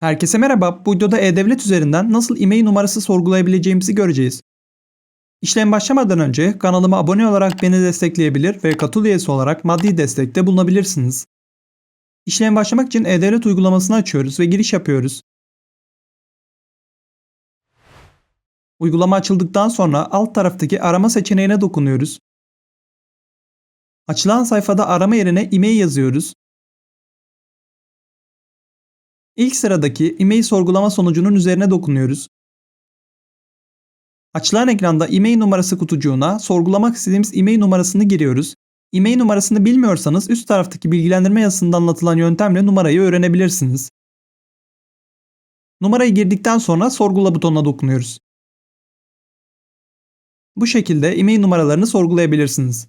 Herkese merhaba. Bu videoda E-Devlet üzerinden nasıl e-mail numarası sorgulayabileceğimizi göreceğiz. İşlem başlamadan önce kanalıma abone olarak beni destekleyebilir ve katıl üyesi olarak maddi destekte bulunabilirsiniz. İşlem başlamak için E-Devlet uygulamasını açıyoruz ve giriş yapıyoruz. Uygulama açıldıktan sonra alt taraftaki arama seçeneğine dokunuyoruz. Açılan sayfada arama yerine e-mail yazıyoruz. İlk sıradaki e-mail sorgulama sonucunun üzerine dokunuyoruz. Açılan ekranda e-mail numarası kutucuğuna sorgulamak istediğimiz e-mail numarasını giriyoruz. E-mail numarasını bilmiyorsanız üst taraftaki bilgilendirme yazısında anlatılan yöntemle numarayı öğrenebilirsiniz. Numarayı girdikten sonra sorgula butonuna dokunuyoruz. Bu şekilde e-mail numaralarını sorgulayabilirsiniz.